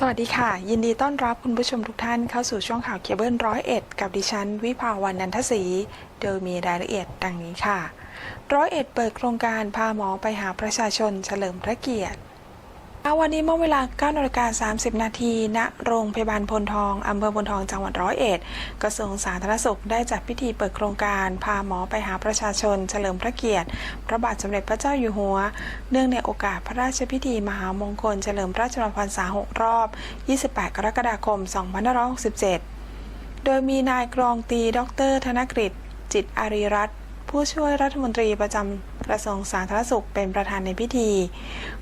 สวัสดีค่ะ ยินดีต้อนรับคุณผู้ชมทุกท่านเข้าสู่ช่วงข่าวเคเบิลร้อยเอ็ดกับดิฉัน วิภาวันนันทศรีโดยมีรายละเอียดดังนี้ค่ะ ร้อยเอ็ดเปิดโครงการพาหมอไปหาประชาชนเฉลิมพระเกียรติ วันนี้เมื่อเวลา9นาฬิกา30 นาทีณโรงพยาบาลพลทอง อำเภอพลทอง จังหวัดร้อยเอ็ด กระทรวงสาธารณสุขได้จัดพิธีเปิดโครงการ พาหมอไปหาประชาชน เฉลิมพระเกียรติ พระบาทสมเด็จพระเจ้าอยู่หัว เนื่องในโอกาสพระราชพิธีมหามงคล เฉลิมพระชนมพรรษา 6 รอบ 28 กรกฎาคม 2567 โดยมีนายกรองตี ดร ธนกฤษ จิตอารีรัตน์ผู้ช่วยรัฐมนตรีประจำ กระทรวงสาธารณสุขเป็นประธานในพิธี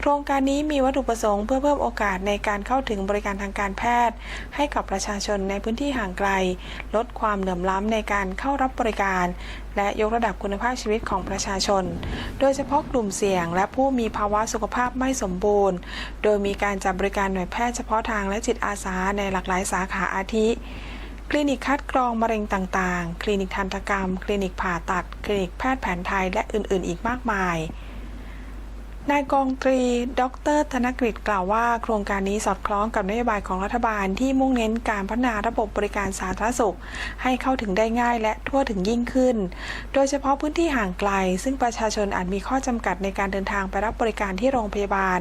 โครงการนี้มีวัตถุประสงค์เพื่อเพิ่มโอกาสในการเข้าถึงบริการทางการแพทย์ ให้กับประชาชนในพื้นที่ห่างไกล ลดความเหลื่อมล้ำในการเข้ารับบริการ และยกระดับคุณภาพชีวิตของประชาชน โดยเฉพาะกลุ่มเสี่ยง และผู้มีภาวะสุขภาพไม่สมบูรณ์ โดยมีการจัดบริการหน่วยแพทย์เฉพาะทางและจิตอาสาในหลากหลายสาขาอาทิ คลินิกคัดกรองมะเร็งต่างๆ คลินิกทันตกรรม คลินิกผ่าตัด คลินิกแพทย์แผนไทย และอื่นๆ อีกมากมาย นายกองตรี ดร ธนกฤษกล่าวว่า โครงการนี้สอดคล้องกับนโยบายของรัฐบาลที่มุ่งเน้นการพัฒนาระบบบริการสาธารณสุข ให้เข้าถึงได้ง่ายและทั่วถึงยิ่งขึ้น โดยเฉพาะพื้นที่ห่างไกล ซึ่งประชาชนอาจมีข้อจำกัดในการเดินทางไปรับบริการที่โรงพยาบาล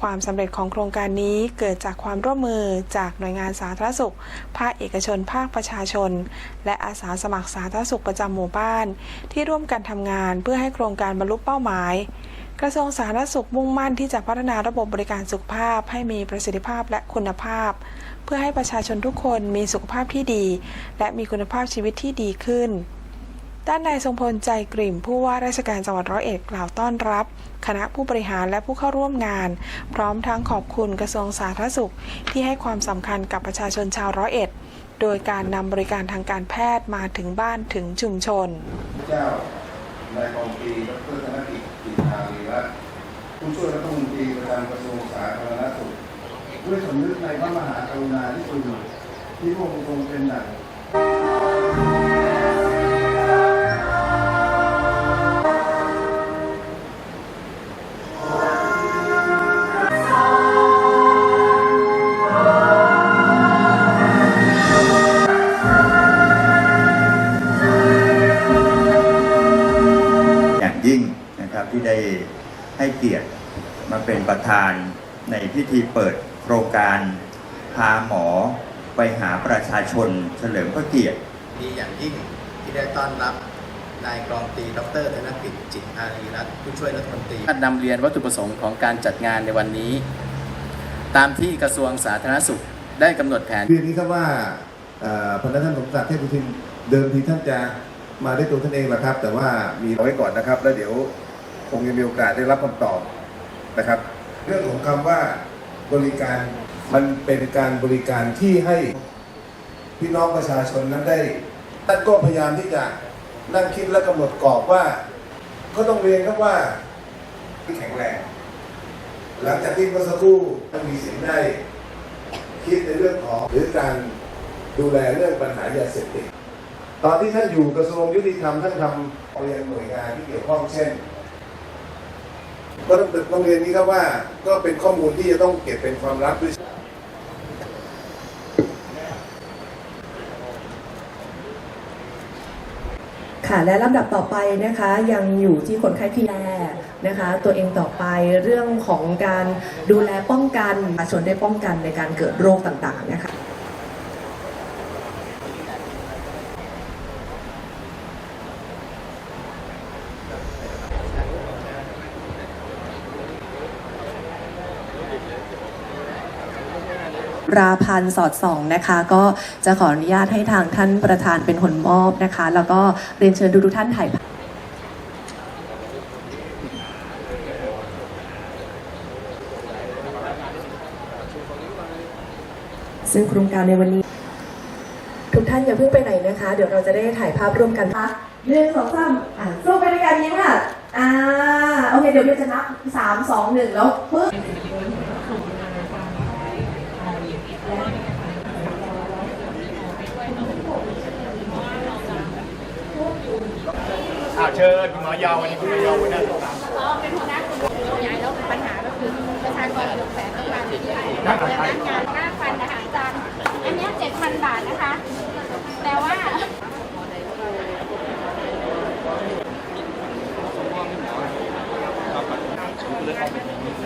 ความสำเร็จของโครงการนี้เกิดจากความร่วมมือจากหน่วยงานสาธารณสุข ภาคเอกชน ภาคประชาชน และอาสาสมัครสาธารณสุขประจำหมู่บ้าน ที่ร่วมกันทำงานเพื่อให้โครงการบรรลุเป้าหมาย กระทรวงสาธารณสุขมุ่งมั่นที่จะพัฒนาระบบบริการสุขภาพให้มีประสิทธิภาพและคุณภาพ เพื่อให้ประชาชนทุกคนมีสุขภาพที่ดี และมีคุณภาพชีวิตที่ดีขึ้น ด้านนายทรงพลใจกริ่มผู้ว่าราชการจังหวัดร้อยเอ็ดกล่าวต้อนรับ คณะผู้บริหารและผู้เข้าร่วมงาน พร้อมทั้งขอบคุณกระทรวงสาธารณสุข ที่ให้ความสำคัญกับประชาชนชาวร้อยเอ็ด โดยการนำบริการทางการแพทย์มาถึงบ้านถึงชุมชนเจ้า นายกองตรีดรธนกิจจิตอารีรัตผู้ช่วยรัฐมนตรีประจำกระทรวงสาธารณสุขด้วยสำนึกในพระมหากรุณาธิคุณที่พระองค์ทรงเป็นหนัง ให้เกียรติมาเป็นประธานในพิธีเปิดโครงการพาหมอไปหาประชาชนเฉลิมพระเกียรติดีอย่างยิ่งที่ได้ต้อนรับนายกรองตรีดรธนกฤษจิตอารีรัตน์ผู้ช่วยรัฐมนตรีท่านนำเรียนวัตถุประสงค์ของการจัดงานในวันนี้ ตามที่กระทรวงสาธารณสุขได้กำหนดแผนเรียนนี้ครับว่าเอ่อพระท่านสมศักดิ์เทพบุตรินเดิมทีท่านจะมาด้วยตัวท่านเองแหละครับ แต่ว่ามีเอาไว้ก่อนนะครับ แล้วเดี๋ยว คงจะมีโอกาสได้รับคำตอบนะครับ เรื่องของคำว่าบริการมันเป็นการบริการที่ให้พี่น้องประชาชนนั้นได้ท่านก็พยายามที่จะนั่งคิดและกำหนดกรอบว่า ก็ต้องเรียนครับว่าที่แข็งแรงหลังจากที่เมื่อสักครู่ท่านมีสินได้คิดในเรื่องของหรือการดูแลเรื่องปัญหายาเสพติดตอนที่ท่านอยู่กระทรวงยุติธรรมท่านทำไปยังหน่วยงานที่เกี่ยวข้องเช่น ก็ต้องต้องเรียนนี้ครับว่าก็เป็นข้อมูลที่จะต้องเก็บเป็นความลับด้วยค่ะและลำดับต่อไปนะคะยังอยู่ที่คนไข้ที่แรนะคะตัวเองต่อไปเรื่องของการดูแลป้องกันประชาชนได้ป้องกันในการเกิดโรคต่างๆนะคะ ราพันธ์สอดส่องนะคะ ก็จะขออนุญาตให้ทางท่านประธานเป็นคนมอบนะคะ แล้วก็เรียนเชิญทุกท่านถ่ายภาพซึ่งโครงการในวันนี้ ทุกท่านอย่าเพิ่งไปไหนนะคะ เดี๋ยวเราจะได้ถ่ายภาพร่วมกันค่ะหนึ่งสองสามอะสู้ไปด้วยกันยิ้มค่ะอ่าโอเคเดี๋ยวเดี๋ยวจะนับสามสองหนึ่งแล้วปึ๊บ เชิญคุณหมอยาววันนี้คุณหมอยาววันนี้เป็นหัวหน้ากลุ่ใหญ่แล้วปัญหาก็คือประชากรหนึ่งแสนต้องการที่จะทำงงานห้าพันอาหารจานอันนี้เจ็ดพันบาทนะคะ แต่ว่าเ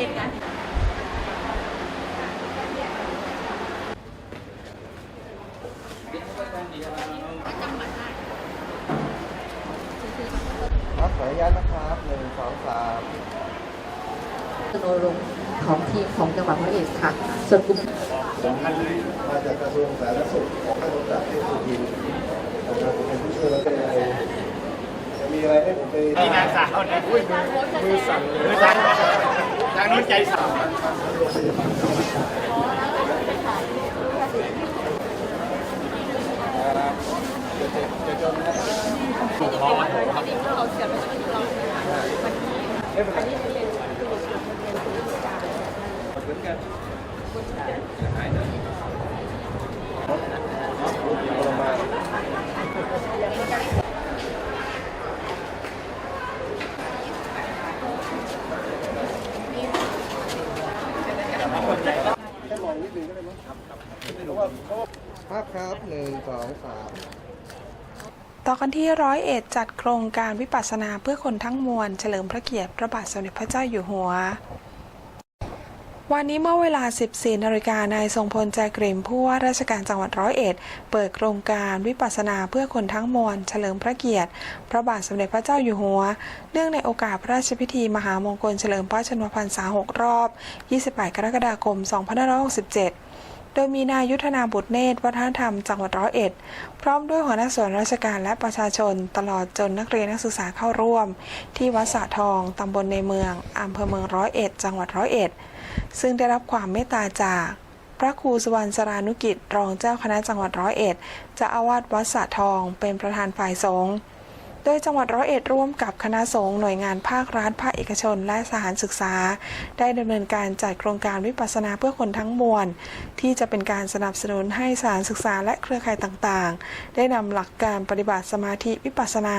ฟันครับขออนุญาตนะครับหนึ่งสองสามสโนรงค์ของทีมของจังหวัดร้อยเอ็ดค่ะส่วนกลุ่มมาจากกระทรวงสาธารณสุขของท่านรัฐมนตรีสุทินนะครับผมเป็นผู้ช่วยแล้วเป็นอะไรจะมีอะไรให้ผมไปมีนางสาวเนี่ยอุ้ยมือมือสั่นมือสั่นทางนู้นใจสั่น ภาพครับหนึ่งสองสามต่อกันที่ร้อยเอ็ดจัดโครงการวิปัสสนาเพื่อคนทั้งมวล เฉลิมพระเกียรติพระบาทสมเด็จพระเจ้าอยู่หัว วันนี้เมื่อเวลา 14นาฬิกานายทรงพลใจกริมผู้ว่าราชการจังหวัดร้อยเอ็ด เปิดโครงการวิปัสสนาเพื่อคนทั้งมวล เฉลิมพระเกียรติ พระบาทสมเด็จพระเจ้าอยู่หัว เนื่องในโอกาสพระราชพิธีมหามงคลเฉลิมพระชนมพรรษา6รอบ 28 กรกฎาคม 2567 โดยมีนายยุทธนาบุตรเนตรวัฒนธรรมจังหวัดร้อยเอ็ด พร้อมด้วยหัวหน้าส่วนราชการและประชาชน ตลอดจนนักเรียนนักศึกษาเข้าร่วม ที่วัดสะทองตำบลในเมืองอำเภอเมืองร้อยเอ็ด จังหวัดร้อยเอ็ด ซึ่งได้รับความเมตตาจากพระครูสวรรณสรานุกิจ รองเจ้าคณะจังหวัดร้อยเอ็ดจะอาวาสวัดสะทองเป็นประธานฝ่ายสงฆ์ โดยจังหวัดร้อยเอ็ดร่วมกับคณะสงฆ์หน่วยงานภาครัฐภาคเอกชน และสถานศึกษา ได้ดำเนินการจัดโครงการวิปัสสนาเพื่อคนทั้งมวล ที่จะเป็นการสนับสนุนให้สถานศึกษาและเครือข่ายต่างๆ ได้นำหลักการปฏิบัติสมาธิวิปัสสนา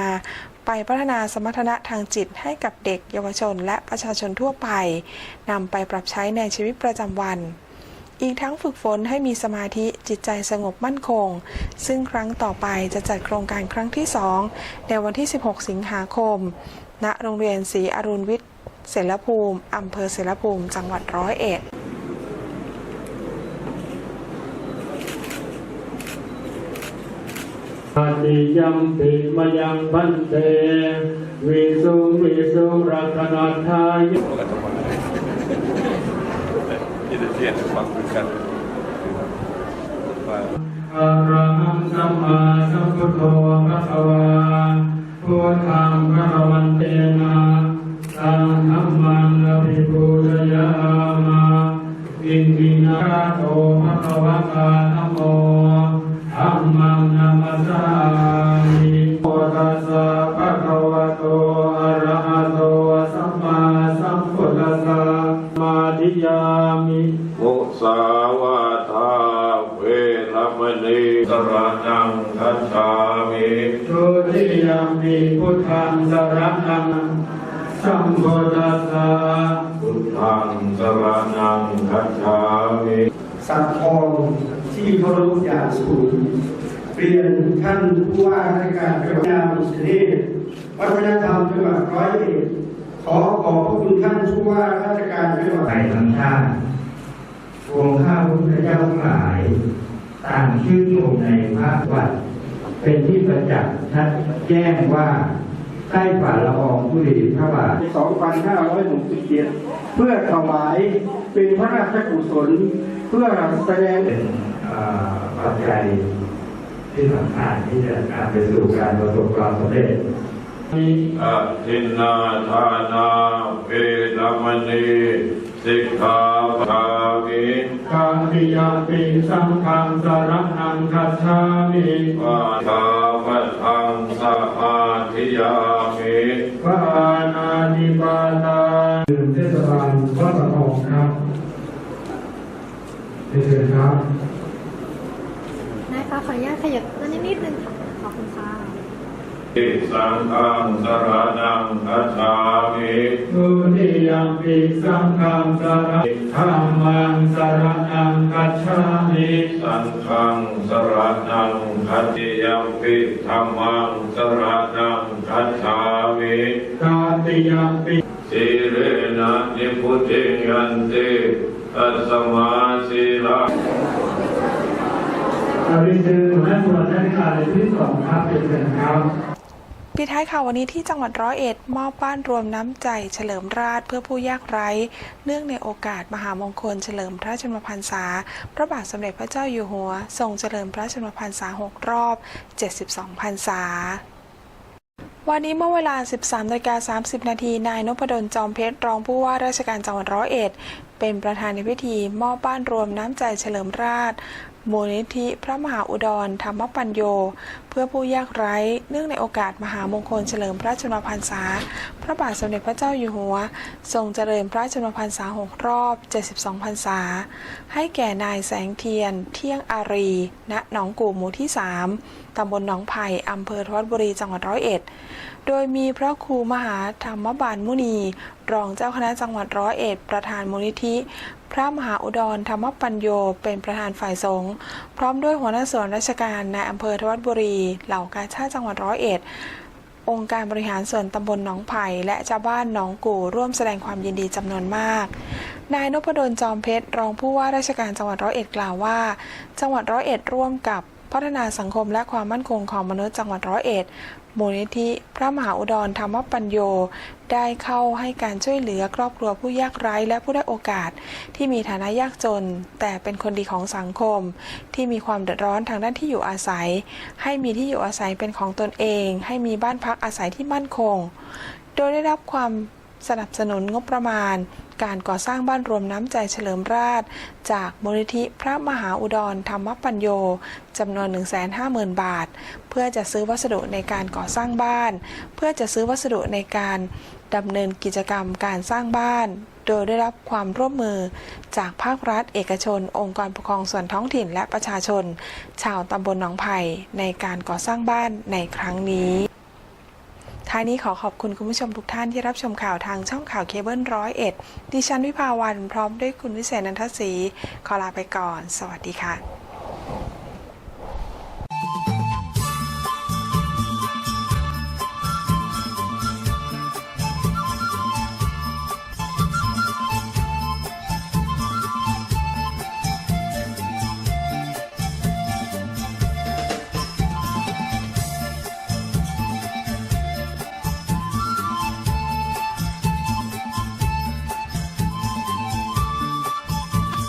ไปพัฒนาสมรรถนะทางจิตให้กับเด็ก เยาวชน และประชาชนทั่วไปนำไปปรับใช้ในชีวิตประจำวัน อีกทั้งฝึกฝนให้มีสมาธิจิตใจสงบมั่นคง ซึ่งครั้งต่อไปจะจัดโครงการครั้งที่ 2 ในวันที่ 16 สิงหาคม ณ โรงเรียนศรีอรุณวิทย์เสรภูมิ อำเภอเสรภูมิ จังหวัดร้อยเอ็ดอาติยัมปิมยังพันเตวิสุงวิสุงรัตนาทาย อะระหังสัมมาสัมพุทโธภะคะวาพุทธังพระวันเตนะสังฆมมังอภิปูชยามาอิตินาโตภะคะวะตาธโมธัมมังนามัสสา พุทธัสสะพุทธังสรนังคัจฉามิสัตว์ทองที่เคารพอย่างสูงเปลี่ยนท่านผู้ว่าราชการจังหวัดนามสุเทพวัฒนธรรมจังหวัดร้อยเอ็ดขอขอบพระคุณท่านผู้ว่าราชการจังหวัดไปทั้งชาติวงข้าพระพุทธเจ้าทั้งหลายต่างชื่นชมในพระวัดเป็นที่ประจักษ์ชัดแจ้งว่า ใต้ฝ่าละอองธุลีพระบาท 2567 เพื่อถวายเป็นพระราชกุศล เพื่อแสดงเป็นเอ่อปัจจัยที่สำคัญที่จะนำไปสู่การประสบความสำเร็จอะทินนาทานาเวรมณีสิกขาปามิกาติยาปิสังฆังสรณังคัจฉามิปาทาวัทังสมา ธิยามิปานาติปาตาเทศบาลวัดสะทองครับเชิญครับนายคะขออนุญาตขยับตัวนิดนิดนึงค่ะขอบคุณค่ะ อิสังฆังสรนังคัจฉามิทุติยมปิสังฆังสรณธรรมังสรณังคัจฉามิสังฆังสรนังคัจจิยัมปิธรรมังสรนังคัจฉามิกาติยมปิสีเรนะนิพุติยันติตัสมาสีลาเราเรียนเชิญหัวหน้าส่วนราชการในที่สองครับเป็นเชิญครับ ปิดท้ายข่าววันนี้ที่จังหวัดร้อยเอ็ด มอบบ้านรวมน้ำใจ เฉลิมราชเพื่อผู้ยากไร้ เนื่องในโอกาสมหามงคลเฉลิมพระชนมพรรษา พระบาทสมเด็จพระเจ้าอยู่หัว ทรงเฉลิมพระชนมพรรษา 6 รอบ 72 พรรษาวันนี้เมื่อเวลา 13นาฬิกา30 นาที นายนพดล จอมเพชร รองผู้ว่าราชการจังหวัดร้อยเอ็ด เป็นประธานในพิธีมอบบ้านรวมน้ำใจเฉลิมราช มูลนิธิพระมหาอุดรธรรมปัญโย เพื่อผู้ยากไร้ เนื่องในโอกาสมหามงคลเฉลิมพระชนมพรรษา พระบาทสมเด็จพระเจ้าอยู่หัว ทรงเจริญพระชนมพรรษา6รอบ 72 พรรษา ให้แก่นายแสงเทียน เที่ยงอารี ณ หนองกู่หมู่ที่ 3 ตำบลหนองไผ่อำเภอทวัดบุรี จังหวัดร้อยเอ็ด โดยมีพระครูมหาธรรมบาลมุนี รองเจ้าคณะจังหวัดร้อยเอ็ด ประธานมูลนิธิ พระมหาอุดรธรรมปัญโยเป็นประธานฝ่ายสงฆ์พร้อมด้วยหัวหน้าส่วนราชการในอำเภอทวัดบุรี เหล่ากาชาติจังหวัดร้อยเอ็ดองค์การบริหารส่วนตำบลหนองไผ่และชาวบ้านหนองกู่ร่วมแสดงความยินดีจำนวนมาก นายนพดลจอมเพชรรองผู้ว่าราชการจังหวัดร้อยเอ็ดกล่าวว่า จังหวัดร้อยเอ็ดร่วมกับ พัฒนาสังคมและความมั่นคงของมนุษย์จังหวัดร้อยเอ็ดมูลนิธิพระมหาอุดรธรรมปัญโย ได้เข้าให้การช่วยเหลือครอบครัวผู้ยากไร้และผู้ได้โอกาส ที่มีฐานะยากจน แต่เป็นคนดีของสังคม ที่มีความเดือดร้อนทางด้านที่อยู่อาศัย ให้มีที่อยู่อาศัยเป็นของตนเอง ให้มีบ้านพักอาศัยที่มั่นคง โดยได้รับความ สนับสนุนงบประมาณ การก่อสร้างบ้านรวมน้ำใจเฉลิมราช จากมูลนิธิพระมหาอุดรธรรมปัญโยจำนวน 150,000 บาท เพื่อจะซื้อวัสดุในการก่อสร้างบ้าน เพื่อจะซื้อวัสดุในการดำเนินกิจกรรมการสร้างบ้าน โดยได้รับความร่วมมือจากภาครัฐ เอกชน องค์กรปกครองส่วนท้องถิ่นและประชาชน ชาวตำบลหนองไผ่ในการก่อสร้างบ้านในครั้งนี้ ท้ายนี้ขอขอบคุณคุณผู้ชมทุกท่านที่รับชมข่าวทางช่องข่าวเคเบิลร้อยเอ็ดดิฉันวิภาวันพร้อมด้วยคุณวิเศษนันทศรีขอลาไปก่อน สวัสดีค่ะ